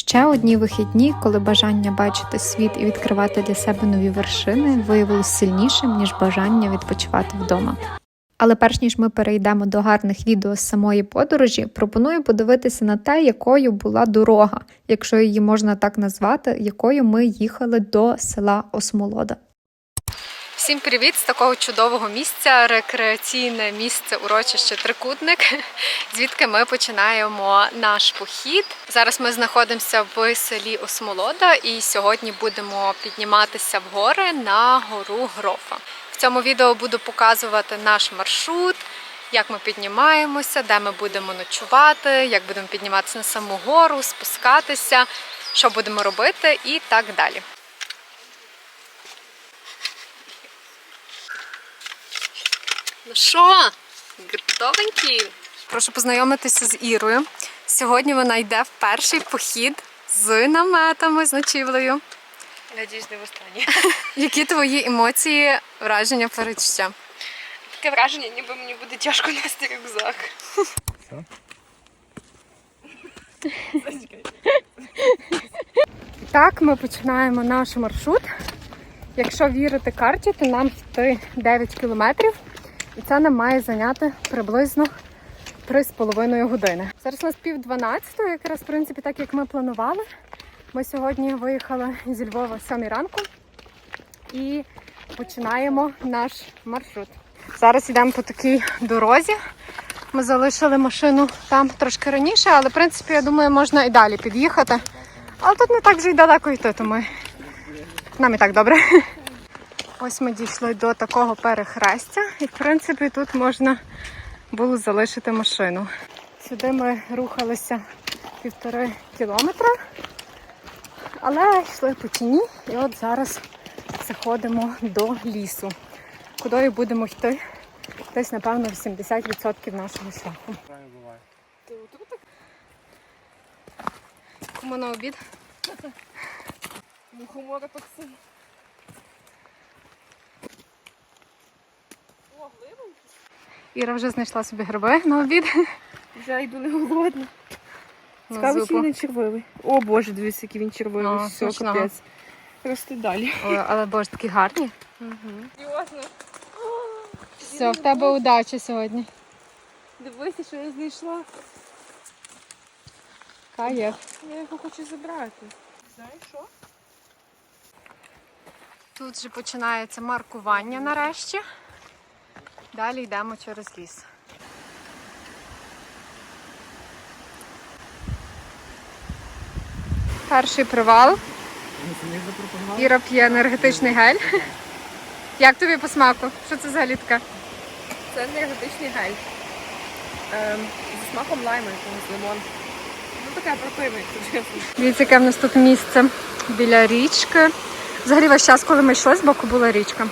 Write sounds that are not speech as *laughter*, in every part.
Ще одні вихідні, коли бажання бачити світ і відкривати для себе нові вершини виявилось сильнішим, ніж бажання відпочивати вдома. Але перш ніж ми перейдемо до гарних відео з самої подорожі, пропоную подивитися на те, якою була дорога, якщо її можна так назвати, якою ми їхали до села Осмолода. Всім привіт з такого чудового місця, рекреаційне місце урочище Трикутник, *laughs* звідки ми починаємо наш похід. Зараз ми знаходимося в селі Осмолода і сьогодні будемо підніматися в гори на гору Грофа. В цьому відео буду показувати наш маршрут, як ми піднімаємося, де ми будемо ночувати, як будемо підніматися на саму гору, спускатися, що будемо робити і так далі. Ну що, готовенькі? Прошу познайомитися з Ірою. Сьогодні вона йде в перший похід з наметами, з ночівлею. Надіюсь, не в останнє. *laughs* Які твої емоції, враження, передчуття? Таке враження, ніби мені буде тяжко нести рюкзак. *laughs* Так, ми починаємо наш маршрут. Якщо вірити карті, то нам йти 9 кілометрів, і це нам має зайняти приблизно 3,5 години. Зараз у нас пів 12, якраз в принципі так як ми планували. Ми сьогодні виїхали зі Львова о 7 ранку і починаємо наш маршрут. Зараз йдемо по такій дорозі. Ми залишили машину там трошки раніше, але в принципі, я думаю, можна і далі під'їхати. Але тут не так вже й далеко йти, тому нам і так добре. Ось ми дійшли до такого перехрестя, і в принципі тут можна було залишити машину. Сюди ми рухалися півтори кілометра, але йшли по тіні, і от зараз заходимо до лісу, куди будемо йти десь, напевно, 80% нашого шляху. Кому на обід? Мухомора. О, Іра вже знайшла собі гриби на обід. Вже йду не голодна. На Цікаво, чи він не червивий. О боже, дивись, який він червивий. А, Все, смачного. капець. Рости далі. Ой, але боже, такі гарні. Серйозно? Все, в тебе удача сьогодні. Дивися, що я знайшла. Кайф. Я його хочу забрати. Знаєш що? Тут вже починається маркування нарешті. Далі йдемо через ліс. Перший привал. Іра п'є енергетичний гель. Як тобі по смаку? Що це взагалі таке? Це енергетичний гель. Ем, зі смаком лайму, якогось лимон. Ну таке якщо чесно. Дивіться, яке в нас тут місце біля річки. Взагалі весь час, коли ми йшли, з боку була річка.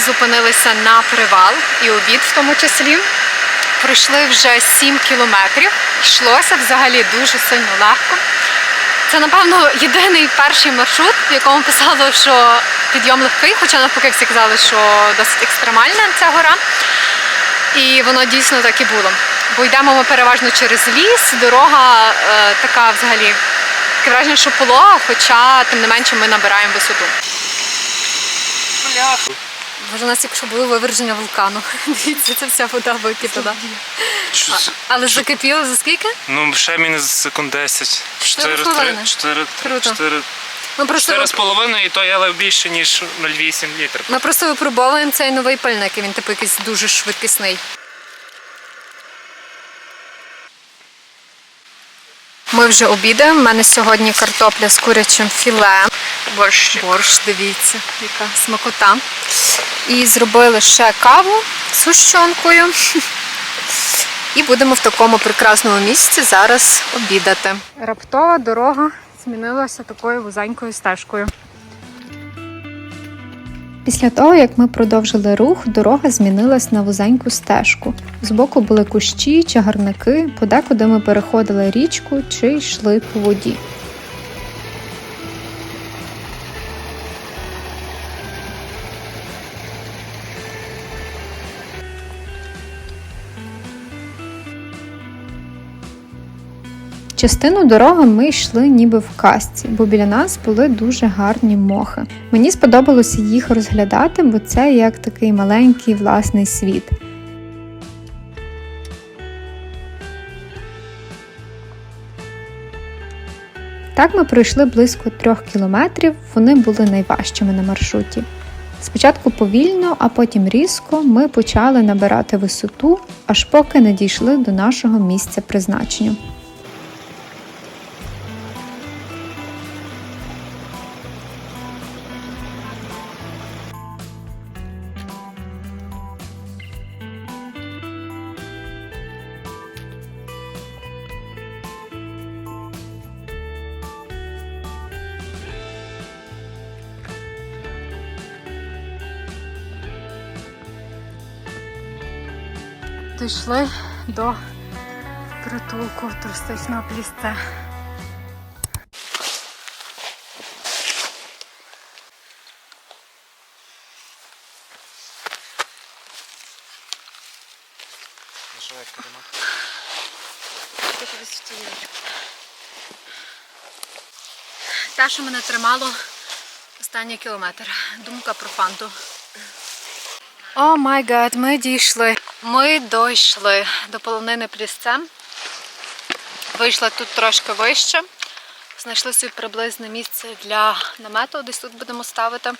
Зупинилися на привал і обід в тому числі. Пройшли вже 7 кілометрів. Йшлося взагалі дуже сильно легко. Це, напевно, єдиний перший маршрут, в якому писало, що підйом легкий, хоча навпаки всі казали, що досить екстремальна ця гора. І воно дійсно так і було. Бо йдемо ми переважно через ліс, дорога е, така взагалі. Таке враження, що полога, хоча тим не менше ми набираємо висоту. Бля. Може, у нас якщо було виверження вулкану. *laughs* Дивіться, це вся вода википіла. Що це? Але закипіло за скільки? Ну, ще мінус секунд 10. Чотири 4, хвилини. 3, 4, Круто. 4, Ми просто, 4 з половиною, і то я більше, ніж 0,8 літр. ми просто випробовуємо цей новий пальник, і він типу якийсь дуже швидкісний. Ми вже обідаємо. У мене сьогодні картопля з курячим філе. Борщ. Борщ, дивіться, яка смакота. І зробили ще каву з гущонкою. *laughs* І будемо в такому прекрасному місці зараз обідати. Раптова дорога змінилася такою вузенькою стежкою. Після того, як ми продовжили рух, дорога змінилась на вузеньку стежку. Збоку були кущі, чагарники, подекуди ми переходили річку чи йшли по воді. Частину дороги ми йшли ніби в казці, бо біля нас були дуже гарні мохи. Мені сподобалося їх розглядати, бо це як такий маленький власний світ. Так ми пройшли близько трьох кілометрів, вони були найважчими на маршруті. Спочатку повільно, а потім різко ми почали набирати висоту, аж поки не дійшли до нашого місця призначення. Дійшли до притулку туристичного плісця. Те, що мене тримало останній кілометр. Думка про фанту. О май гад, ми дійшли. Ми дійшли до полонини плісцем. Вийшла тут трошки вище. Знайшли собі приблизне місце для намету, десь тут будемо ставити.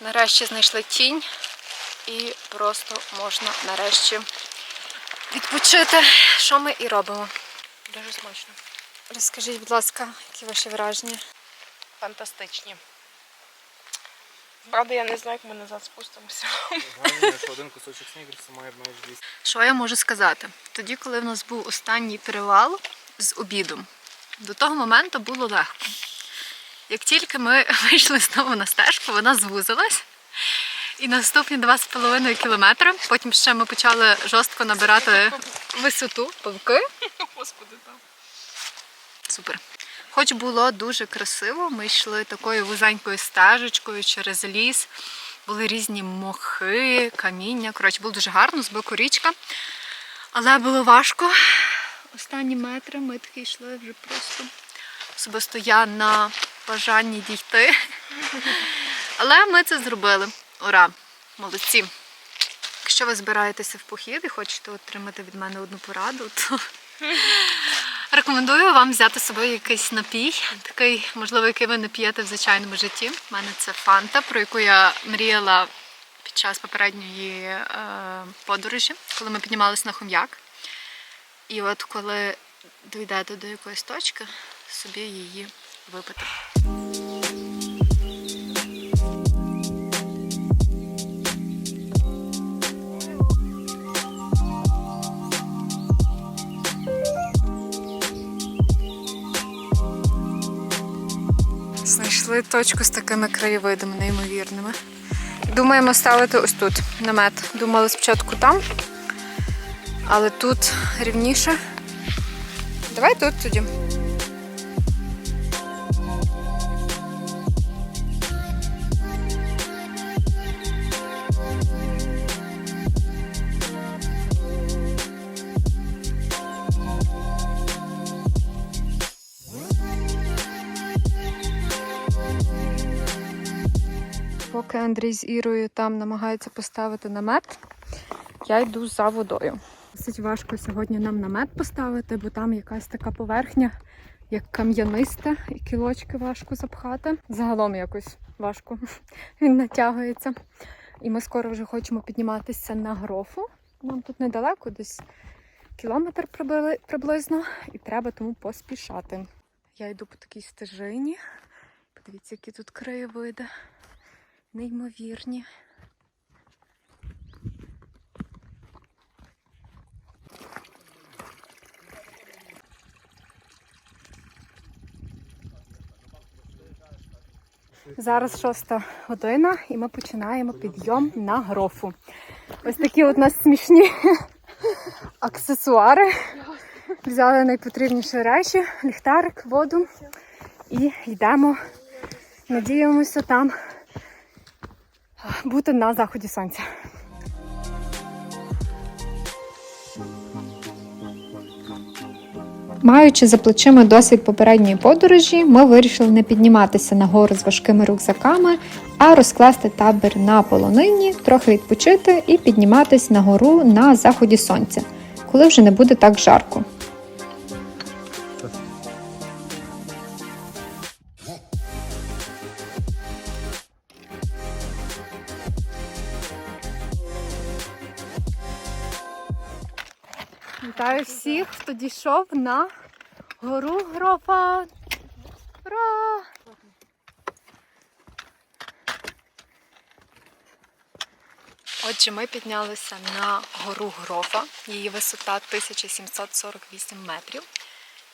Нарешті знайшли тінь і просто можна нарешті відпочити, що ми і робимо. Дуже смачно. Розкажіть, будь ласка, які ваші враження? Фантастичні. Правда, я не знаю, як ми назад спустимося. Головне, що один кусочок снігерсу має майже 200. Що я можу сказати? Тоді, коли в нас був останній перевал з обідом, до того моменту було легко. Як тільки ми *laughs* вийшли знову на стежку, вона звузилась. І наступні 2,5 кілометри. Потім ще ми почали жорстко набирати висоту, павки. Господи, там. Супер. Хоч було дуже красиво, ми йшли такою вузенькою стежечкою через ліс. Були різні мохи, каміння. Коротше, було дуже гарно, з боку річка. Але було важко. Останні метри ми такі йшли вже просто. Особисто я на бажанні дійти. Але ми це зробили. Ура! Молодці! Якщо ви збираєтеся в похід і хочете отримати від мене одну пораду, то Рекомендую вам взяти з собою якийсь напій, такий, можливо, який ви не п'єте в звичайному житті. У мене це фанта, про яку я мріяла під час попередньої е, подорожі, коли ми піднімалися на хом'як. І от коли дійдете до якоїсь точки, собі її випити. Знайшли точку з такими краєвидами неймовірними. Думаємо ставити ось тут намет. Думали спочатку там, але тут рівніше. Давай тут тоді. Поки Андрій з Ірою там намагається поставити намет, я йду за водою. Досить важко сьогодні нам намет поставити, бо там якась така поверхня, як кам'яниста, і кілочки важко запхати. Загалом якось важко *laughs* він натягується. І ми скоро вже хочемо підніматися на грофу. Нам тут недалеко, десь кілометр приблизно, і треба тому поспішати. Я йду по такій стежині. Подивіться, які тут краєвиди. Неймовірні. Зараз шоста година, і ми починаємо підйом на грофу. Ось такі от у нас смішні аксесуари. Взяли найпотрібніші речі, ліхтарик, воду і йдемо. Надіємося там бути на заході сонця. Маючи за плечима досвід попередньої подорожі, ми вирішили не підніматися на гору з важкими рюкзаками, а розкласти табір на полонині, трохи відпочити і підніматись на гору на заході сонця, коли вже не буде так жарко. Вітаю всіх, хто дійшов на гору грофа. Ура! Отже, ми піднялися на гору Грофа. Її висота 1748 метрів.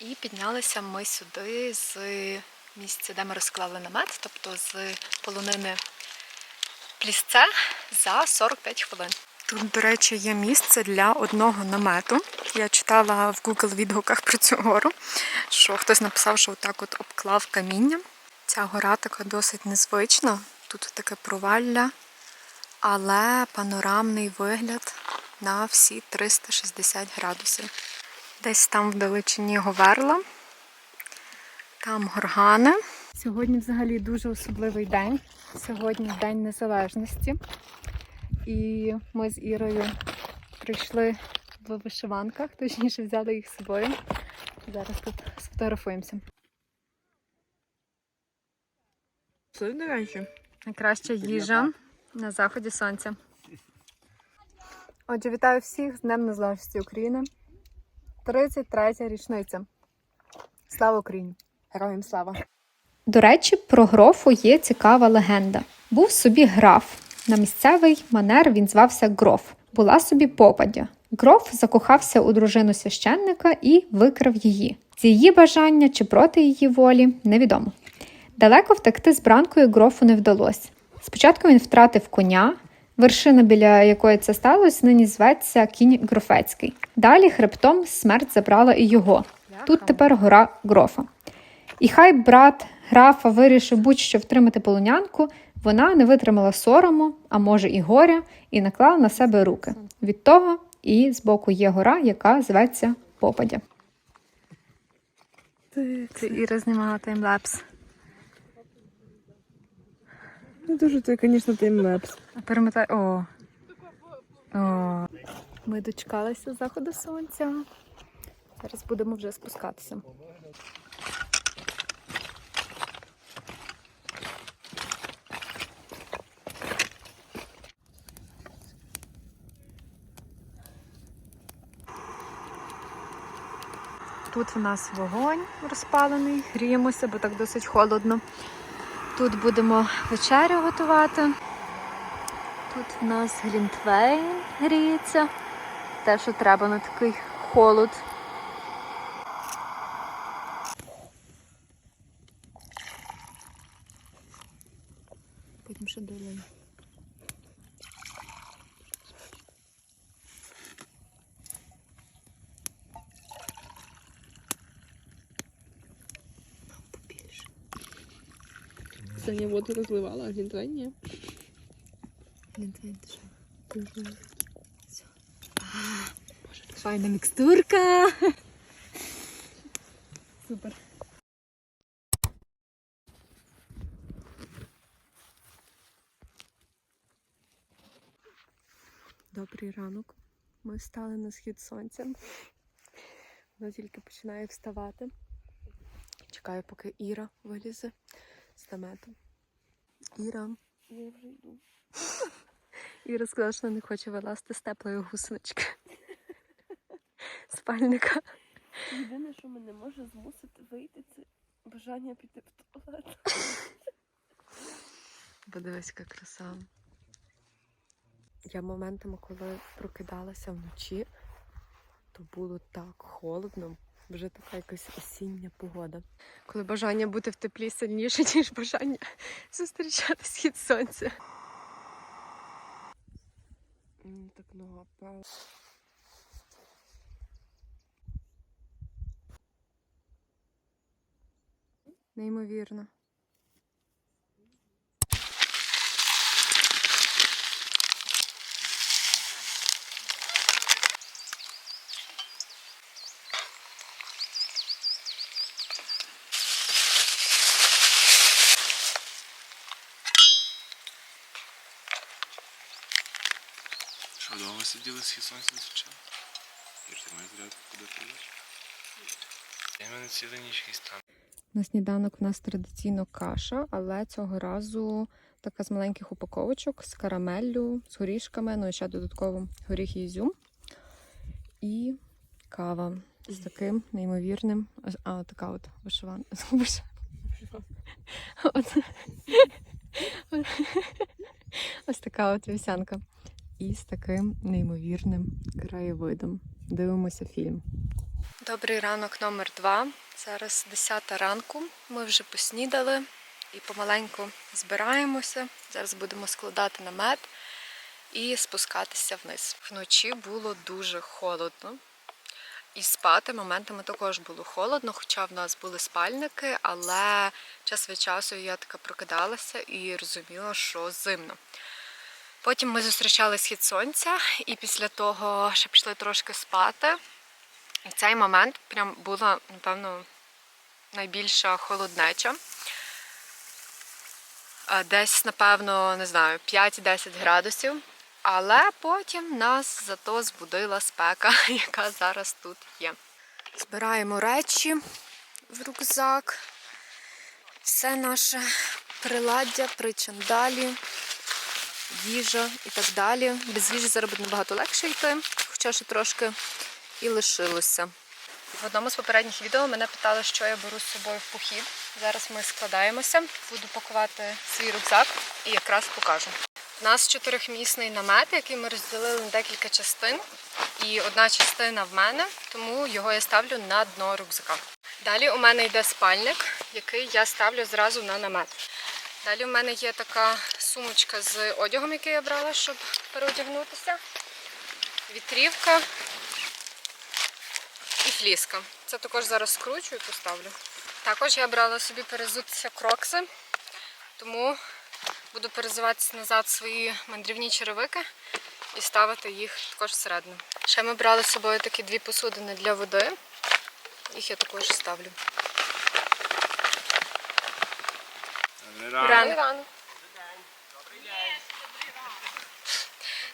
І піднялися ми сюди з місця, де ми розклали намет, тобто з полонини Плісце за 45 хвилин. Тут, до речі, є місце для одного намету. Я читала в Google відгуках про цю гору, що хтось написав, що отак от обклав каміння. Ця гора така досить незвична. Тут таке провалля, але панорамний вигляд на всі 360 градусів. Десь там вдалечині Говерла, там горгани. Сьогодні взагалі дуже особливий день. Сьогодні День Незалежності. І ми з Ірою прийшли в вишиванках, точніше взяли їх з собою. Зараз тут сфотографуємося. Це, до речі. Найкраща їжа на заході сонця. Отже, вітаю всіх з Днем Незалежності України. 33 річниця. Слава Україні! Героям слава. До речі, про грофу є цікава легенда. Був собі граф. На місцевий манер він звався Гроф. Була собі попадя. Гроф закохався у дружину священника і викрав її. З її бажання чи проти її волі невідомо. Далеко втекти з бранкою грофу не вдалося. Спочатку він втратив коня, вершина, біля якої це сталося, нині зветься кінь Грофецький. Далі хребтом смерть забрала і його. Тут тепер гора Грофа. І хай брат графа вирішив будь-що втримати полонянку, вона не витримала сорому, а може і горя, і наклала на себе руки. Від того і збоку є гора, яка зветься Попадя. Це Іра знімала таймлапс. Ну дуже це, звісно, таймлепс. А перемотай. О. О. Ми дочекалися заходу сонця. Зараз будемо вже спускатися. Тут в нас вогонь розпалений, гріємося, бо так досить холодно. Тут будемо вечерю готувати. Тут в нас глінтвейн гріється. Те, що треба на такий холод. Потім ще долимо. Побільше. Не воду розливала, а глінтвейн ні. Глінтвейн дуже. Файна мікстурка. Супер. Добрий ранок. Ми встали на схід сонця. Воно тільки починає вставати. Чекаю, поки Іра вилізе з намету. Іра. Я вже йду. Іра сказала, що не хоче вилазити з теплої гусенички. *laughs* спальника. Єдине, що мене може змусити вийти, це бажання піти в туалет. Подивись, яка краса. Я моментами, коли прокидалася вночі, то було так холодно, вже така якась осіння погода. Коли бажання бути в теплі сильніше, *laughs* ніж бажання зустрічати схід сонця. Так нога впала. Неймовірно. Вдома сиділи схід сонця не приїдеш. Я в мене цілий ніч якийсь там. На сніданок у нас традиційно каша, але цього разу така з маленьких упаковочок з карамеллю, з горішками, ну і ще додатково горіх і ізюм. І кава з таким неймовірним. ось- А, така от вишиван. *laughs* *laughs* *laughs* Ось така от вівсянка. І з таким неймовірним краєвидом. Дивимося фільм. Добрий ранок номер два. Зараз 10 ранку. Ми вже поснідали і помаленьку збираємося. Зараз будемо складати намет і спускатися вниз. Вночі було дуже холодно. І спати моментами також було холодно, хоча в нас були спальники, але час від часу я така прокидалася і розуміла, що зимно. Потім ми зустрічали схід сонця, і після того ще пішли трошки спати. І в цей момент прям була, напевно, найбільша холоднеча. Десь, напевно, не знаю, 5-10 градусів. Але потім нас зато збудила спека, *laughs* яка зараз тут є. Збираємо речі в рюкзак. Все наше приладдя, причандалі, їжа і так далі. Без їжі зараз буде набагато легше йти, хоча ще трошки і лишилося. В одному з попередніх відео мене питали, що я беру з собою в похід. Зараз ми складаємося, буду пакувати свій рюкзак і якраз покажу. У нас чотирьохмісний намет, який ми розділили на декілька частин. І одна частина в мене, тому його я ставлю на дно рюкзака. Далі у мене йде спальник, який я ставлю зразу на намет. Далі у мене є така сумочка з одягом, який я брала, щоб переодягнутися. Вітрівка і фліска. Це також зараз скручу і поставлю. Також я брала собі перезутися крокси, тому буду перезуватися назад свої мандрівні черевики і ставити їх також всередину. Ще ми брали з собою такі дві посудини для води. Їх я також ставлю. Добрий Рано.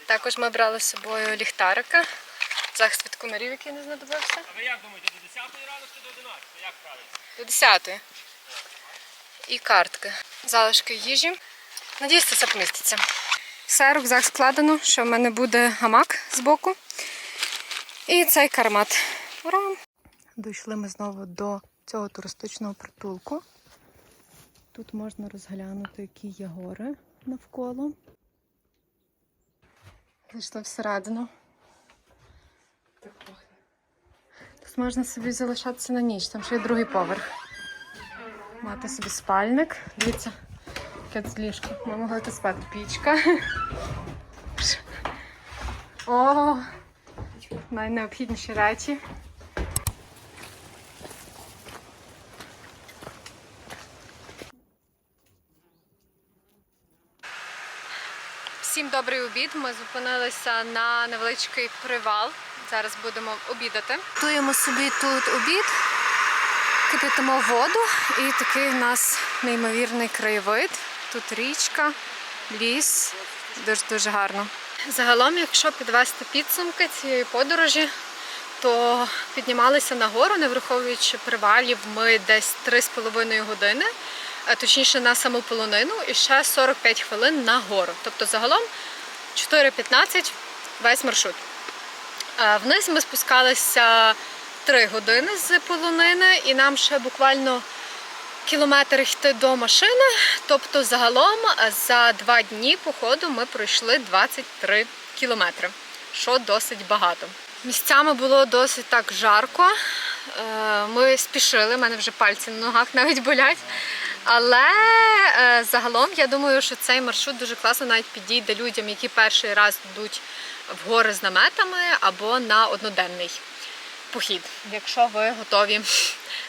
Також ми брали з собою ліхтарика, захист від комарів, який не знадобився. А ви як думаєте, до 10 рано чи до 11? Як правильно? До 10. І картки. Залишки їжі. Надіюсь, це все поміститься. Все, рюкзак складено, що в мене буде гамак збоку. І цей кармат. Ура! Дійшли ми знову до цього туристичного притулку. Тут можна розглянути, які є гори навколо. Зайшли всередину. Тут можна собі залишатися на ніч, там ще є другий поверх. Мати собі спальник. Дивіться, яке тут ліжко. Ми могли тут спати. Пічка. О, найнеобхідніші речі. Всім добрий обід. Ми зупинилися на невеличкий привал. Зараз будемо обідати. Готуємо собі тут обід, кипятимо воду, і такий в нас неймовірний краєвид. Тут річка, ліс. Дуже дуже гарно. Загалом, якщо підвести підсумки цієї подорожі, то піднімалися на гору, не враховуючи привалів, ми десь 3,5 години, точніше на саму полонину, і ще 45 хвилин на гору. Тобто загалом 4,15 весь маршрут. Е, Вниз ми спускалися 3 години з полонини, і нам ще буквально кілометр йти до машини. Тобто, загалом е, за два дні походу ми пройшли 23 кілометри, що досить багато. Місцями було досить так жарко. Е, Ми спішили, в мене вже пальці на ногах навіть болять. Але е, загалом я думаю, що цей маршрут дуже класно навіть підійде людям, які перший раз йдуть в гори з наметами або на одноденний похід, якщо ви готові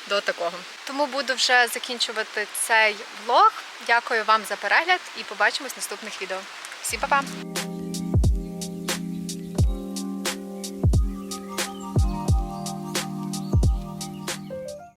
до такого. Тому буду вже закінчувати цей влог. Дякую вам за перегляд і побачимось в наступних відео. Всім па-па!